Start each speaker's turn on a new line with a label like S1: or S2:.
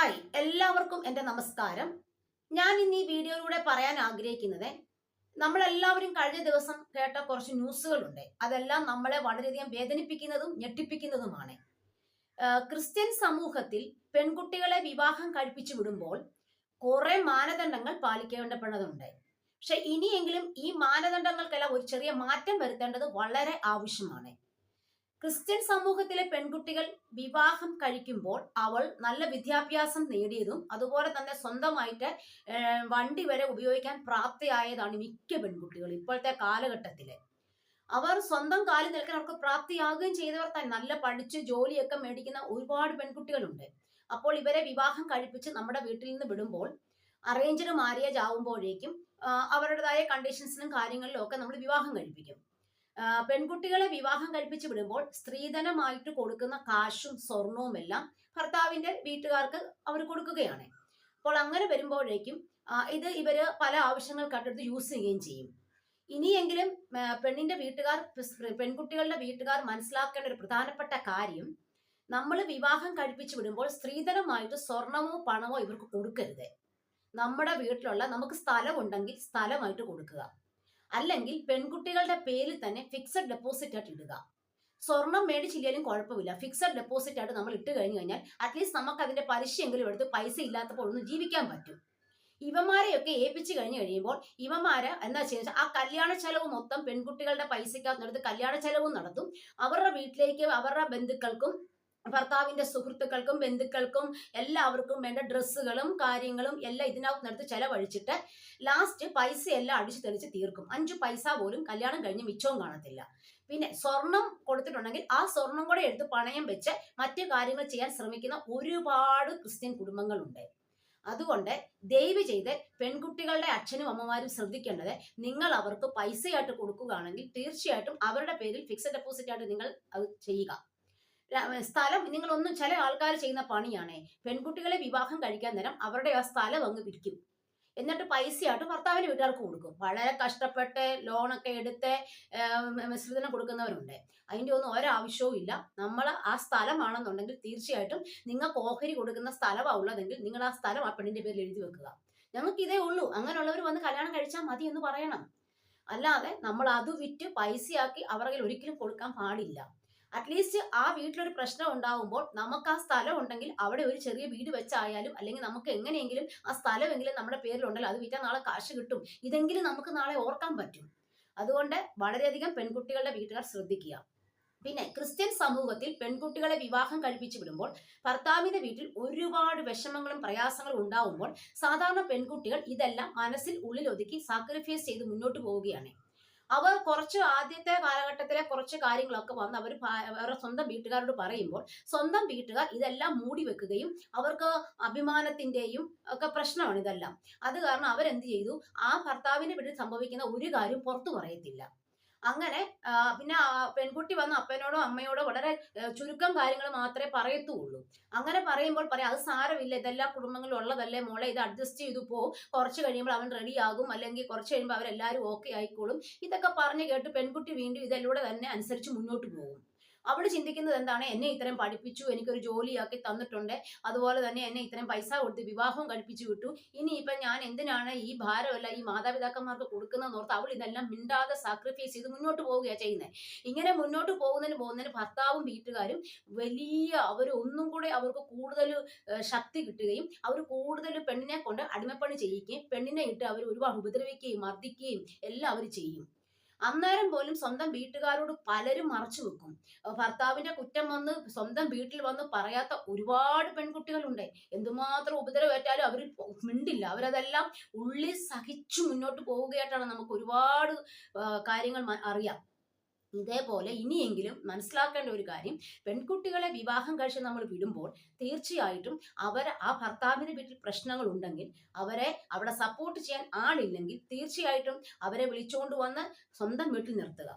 S1: Hi എല്ലാവർക്കും എന്റെ നമസ്കാരം. ഞാൻ ഇന്ന് ഈ വീഡിയോയിലൂടെ പറയാൻ ആഗ്രഹിക്കുന്നത് നമ്മളെല്ലാവരും കഴിഞ്ഞ ദിവസം കേട്ട കുറച്ച് ന്യൂസുകളുണ്ട്. അതെല്ലാം നമ്മളെ വളരെയധികം വേദനിപ്പിക്കുന്നതും ഞെട്ടിപ്പിക്കുന്നതുമാണ്. ക്രിസ്ത്യൻ സമൂഹത്തിൽ പെൺകുട്ടികളെ വിവാഹം കഴിപ്പിച്ചു വിടുമ്പോൾ കുറെ മാനദണ്ഡങ്ങൾ പാലിക്കേണ്ടപ്പെടുന്നുണ്ട് പക്ഷെ ഇനിയെങ്കിലും ഈ മാനദണ്ഡങ്ങൾക്കെല്ലാം ഒരു ചെറിയ മാറ്റം വരുത്തേണ്ടത് വളരെ ആവശ്യമാണ്. ക്രിസ്ത്യൻ സമൂഹത്തിലെ പെൺകുട്ടികൾ വിവാഹം കഴിക്കുമ്പോൾ അവൾ നല്ല വിദ്യാഭ്യാസം നേടിയതും അതുപോലെ തന്നെ സ്വന്തമായിട്ട് വണ്ടി വരെ ഉപയോഗിക്കാൻ പ്രാപ്തിയായതാണ് മിക്ക പെൺകുട്ടികൾ ഇപ്പോഴത്തെ കാലഘട്ടത്തിൽ. അവർ സ്വന്തം കാലിൽ നിൽക്കാൻ അവർക്ക് പ്രാപ്തിയാകുകയും ചെയ്തവർ തന്നെ നല്ല പഠിച്ച് ജോലിയൊക്കെ മേടിക്കുന്ന ഒരുപാട് പെൺകുട്ടികളുണ്ട്. അപ്പോൾ ഇവരെ വിവാഹം കഴിപ്പിച്ച് നമ്മുടെ വീട്ടിൽ നിന്ന് വിടുമ്പോൾ അറേഞ്ച്ഡ് മാരേജ് ആവുമ്പോഴേക്കും അവരുടേതായ കണ്ടീഷൻസിനും കാര്യങ്ങളിലും ഒക്കെ നമ്മൾ വിവാഹം കഴിപ്പിക്കും. പെൺകുട്ടികളെ വിവാഹം കഴിപ്പിച്ച് വിടുമ്പോൾ സ്ത്രീധനമായിട്ട് കൊടുക്കുന്ന കാശും സ്വർണവും എല്ലാം ഭർത്താവിന്റെ വീട്ടുകാർക്ക് അവർ കൊടുക്കുകയാണ്. അപ്പോൾ അങ്ങനെ വരുമ്പോഴേക്കും ഇത് ഇവർ പല ആവശ്യങ്ങൾക്കായിട്ട് യൂസ് ചെയ്യുകയും ചെയ്യും. ഇനിയെങ്കിലും പെണ്ണിന്റെ വീട്ടുകാർ പെൺകുട്ടികളുടെ വീട്ടുകാർ മനസ്സിലാക്കേണ്ട ഒരു പ്രധാനപ്പെട്ട കാര്യം നമ്മൾ വിവാഹം കഴിപ്പിച്ചു വിടുമ്പോൾ സ്ത്രീധനമായിട്ട് സ്വർണമോ പണമോ ഇവർക്ക് കൊടുക്കരുത്. നമ്മുടെ വീട്ടിലുള്ള നമുക്ക് സ്ഥലമുണ്ടെങ്കിൽ സ്ഥലമായിട്ട് കൊടുക്കുക. അല്ലെങ്കിൽ പെൺകുട്ടികളുടെ പേരിൽ തന്നെ ഫിക്സഡ് ഡെപ്പോസിറ്റ് ആയിട്ട് ഇടുക. സ്വർണം മേടിച്ചില്ലെങ്കിലും കുഴപ്പമില്ല. ഫിക്സഡ് ഡെപ്പോസിറ്റ് ആയിട്ട് നമ്മൾ ഇട്ട് കഴിഞ്ഞു കഴിഞ്ഞാൽ അറ്റ്ലീസ്റ്റ് നമുക്ക് അതിന്റെ പലിശയെങ്കിലും എടുത്ത് പൈസ ഇല്ലാത്തപ്പോൾ ഒന്ന് ജീവിക്കാൻ പറ്റും. ഇവമാരെയൊക്കെ ഏൽപ്പിച്ചു കഴിഞ്ഞു കഴിയുമ്പോൾ ഇവമാര് എന്താ ചെയ്യുക? ആ കല്യാണ ചെലവ് മൊത്തം പെൺകുട്ടികളുടെ പൈസക്കകത്ത് എടുത്ത് കല്യാണ ചെലവും നടത്തും. അവരുടെ വീട്ടിലേക്ക് അവരുടെ ബന്ധുക്കൾക്കും ഭർത്താവിന്റെ സുഹൃത്തുക്കൾക്കും ബന്ധുക്കൾക്കും എല്ലാവർക്കും വേണ്ട ഡ്രസ്സുകളും കാര്യങ്ങളും എല്ലാം ഇതിനകത്ത് നടത്ത് ചെലവഴിച്ചിട്ട് ലാസ്റ്റ് പൈസ എല്ലാം അടിച്ചു തെളിച്ച് തീർക്കും. അഞ്ചു പൈസ പോലും കല്യാണം കഴിഞ്ഞ് മിച്ചവും കാണത്തില്ല. പിന്നെ സ്വർണം കൊടുത്തിട്ടുണ്ടെങ്കിൽ ആ സ്വർണം കൂടെ എടുത്ത് പണയം വെച്ച് മറ്റു കാര്യങ്ങൾ ചെയ്യാൻ ശ്രമിക്കുന്ന ഒരുപാട് ക്രിസ്ത്യൻ കുടുംബങ്ങളുണ്ട്. അതുകൊണ്ട് ദയവ് ചെയ്ത് പെൺകുട്ടികളുടെ അച്ഛനും അമ്മമാരും ശ്രദ്ധിക്കേണ്ടത് നിങ്ങൾ അവർക്ക് പൈസയായിട്ട് കൊടുക്കുകയാണെങ്കിൽ തീർച്ചയായിട്ടും അവരുടെ പേരിൽ ഫിക്സഡ് ഡെപ്പോസിറ്റ് ആയിട്ട് നിങ്ങൾ അത് ചെയ്യുക. സ്ഥലം നിങ്ങളൊന്നും ചില ആൾക്കാർ ചെയ്യുന്ന പണിയാണ്. പെൺകുട്ടികളെ വിവാഹം കഴിക്കാൻ നേരം അവരുടെ ആ സ്ഥലം അങ്ങ് പിരിക്കും എന്നിട്ട് പൈസയായിട്ട് ഭർത്താവിന് വീട്ടുകാർക്ക് കൊടുക്കും. വളരെ കഷ്ടപ്പെട്ട് ലോണൊക്കെ എടുത്ത് മിശ്രിതനം കൊടുക്കുന്നവരുണ്ട്. അതിന്റെ ഒന്നും ഒരാവശ്യവും ഇല്ല. നമ്മൾ ആ സ്ഥലമാണെന്നുണ്ടെങ്കിൽ തീർച്ചയായിട്ടും നിങ്ങൾക്ക് ഓഹരി കൊടുക്കുന്ന സ്ഥലമാവുള്ളതെങ്കിൽ നിങ്ങൾ ആ സ്ഥലം ആ പെണ്ണിന്റെ പേരിൽ എഴുതി വെക്കുക. ഞങ്ങൾക്ക് ഇതേ ഉള്ളൂ. അങ്ങനെയുള്ളവർ വന്ന് കല്യാണം കഴിച്ചാൽ മതി എന്ന് പറയണം. അല്ലാതെ നമ്മൾ അത് വിറ്റ് പൈസയാക്കി അവരുടെ ഒരിക്കലും കൊടുക്കാൻ പാടില്ല. അറ്റ്ലീസ്റ്റ് ആ വീട്ടിലൊരു പ്രശ്നം ഉണ്ടാവുമ്പോൾ നമുക്ക് ആ സ്ഥലം ഉണ്ടെങ്കിൽ അവിടെ ഒരു ചെറിയ വീട് വെച്ചായാലും അല്ലെങ്കിൽ നമുക്ക് എങ്ങനെയെങ്കിലും ആ സ്ഥലമെങ്കിലും നമ്മുടെ പേരിലുണ്ടല്ലോ അത് വിറ്റാൽ നാളെ കാശ് കിട്ടും. ഇതെങ്കിലും നമുക്ക് നാളെ ഓർക്കാൻ പറ്റും. അതുകൊണ്ട് വളരെയധികം പെൺകുട്ടികളുടെ വീട്ടുകാർ ശ്രദ്ധിക്കുക. പിന്നെ ക്രിസ്ത്യൻ സമൂഹത്തിൽ പെൺകുട്ടികളെ വിവാഹം കഴിപ്പിച്ചു വിടുമ്പോൾ ഭർത്താവിന്റെ വീട്ടിൽ ഒരുപാട് വിഷമങ്ങളും പ്രയാസങ്ങളും ഉണ്ടാവുമ്പോൾ സാധാരണ പെൺകുട്ടികൾ ഇതെല്ലാം മനസ്സിൽ ഉള്ളിലൊതുക്കി സാക്രിഫൈസ് ചെയ്ത് മുന്നോട്ട് പോവുകയാണ്. അവർ കുറച്ച് ആദ്യത്തെ കാലഘട്ടത്തിലെ കുറച്ച് കാര്യങ്ങളൊക്കെ വന്ന് അവർ അവരുടെ സ്വന്തം വീട്ടുകാരോട് പറയുമ്പോൾ സ്വന്തം വീട്ടുകാർ ഇതെല്ലാം മൂടി വെക്കുകയും അവർക്ക് അഭിമാനത്തിന്റെയും ഒക്കെ പ്രശ്നമാണ് ഇതെല്ലാം. അത് കാരണം അവരെന്ത് ചെയ്തു? ആ ഭർത്താവിന്റെ വീട്ടിൽ സംഭവിക്കുന്ന ഒരു കാര്യം പുറത്തു പറയത്തില്ല. അങ്ങനെ പിന്നെ പെൺകുട്ടി വന്ന് അപ്പനോടോ അമ്മയോടോ വളരെ ചുരുക്കം കാര്യങ്ങൾ മാത്രമേ പറയത്തുള്ളൂ. അങ്ങനെ പറയുമ്പോൾ പറയാം അത് സാരമില്ല ഇതെല്ലാ കുടുംബങ്ങളിലും ഉള്ളതല്ലേ മോളെ ഇത് അഡ്ജസ്റ്റ് ചെയ്തു പോകും കുറച്ച് കഴിയുമ്പോൾ അവൻ റെഡിയാകും അല്ലെങ്കിൽ കുറച്ച് കഴിയുമ്പോൾ അവരെല്ലാവരും ഓക്കെ ആയിക്കോളും. ഇതൊക്കെ പറഞ്ഞു കേട്ട് പെൺകുട്ടി വീണ്ടും ഇതിലൂടെ തന്നെ അനുസരിച്ച് മുന്നോട്ട് പോകും. അവൾ ചിന്തിക്കുന്നത് എന്താണ്? എന്നെ ഇത്രയും പഠിപ്പിച്ചു എനിക്കൊരു ജോലിയാക്കി തന്നിട്ടുണ്ട്. അതുപോലെ തന്നെ എന്നെ ഇത്രയും പൈസ കൊടുത്ത് വിവാഹവും കഴിപ്പിച്ചു വിട്ടു. ഇനി ഇപ്പം ഞാൻ എന്തിനാണ് ഈ ഭാരമല്ല ഈ മാതാപിതാക്കന്മാർക്ക് കൊടുക്കുന്നതെന്ന് ഓർത്ത് അവൾ ഇതെല്ലാം മിണ്ടാതെ സാക്രിഫൈസ് ചെയ്ത് മുന്നോട്ട് പോവുകയാണ് ചെയ്യുന്നത് ഇങ്ങനെ മുന്നോട്ട് പോകുന്നതിന് പോകുന്നതിന് ഭർത്താവും വീട്ടുകാരും വലിയ അവർ ഒന്നും കൂടെ അവർക്ക് കൂടുതൽ ശക്തി കിട്ടുകയും അവർ കൂടുതൽ പെണ്ണിനെ കൊണ്ട് അടിമപ്പണി ചെയ്യിക്കുകയും പെണ്ണിനെ ഇട്ട് അവർ ഒരുപാട് ഉപദ്രവിക്കുകയും മർദ്ദിക്കുകയും എല്ലാം അവർ ചെയ്യും. അന്നേരം പോലും സ്വന്തം വീട്ടുകാരോട് പലരും മറച്ചു വെക്കും. ഭർത്താവിന്റെ കുറ്റം വന്ന് സ്വന്തം വീട്ടിൽ വന്ന് പറയാത്ത ഒരുപാട് പെൺകുട്ടികളുണ്ട്. എന്തുമാത്രം ഉപദ്രവേറ്റാലും അവർ മിണ്ടില്ല. അവരതെല്ലാം ഉള്ളിൽ സഹിച്ചു മുന്നോട്ട് പോവുകയായിട്ടാണ് നമുക്ക് ഒരുപാട് കാര്യങ്ങൾ അറിയാം. ഇതേപോലെ ഇനിയെങ്കിലും മനസ്സിലാക്കേണ്ട ഒരു കാര്യം പെൺകുട്ടികളെ വിവാഹം കഴിച്ച് നമ്മൾ വിടുമ്പോൾ തീർച്ചയായിട്ടും അവർ ആ ഭർത്താവിന് വീട്ടിൽ പ്രശ്നങ്ങൾ ഉണ്ടെങ്കിൽ അവരെ അവിടെ സപ്പോർട്ട് ചെയ്യാൻ ആളില്ലെങ്കിൽ തീർച്ചയായിട്ടും അവരെ വിളിച്ചുകൊണ്ട് വന്ന് സ്വന്തം വീട്ടിൽ നിർത്തുക.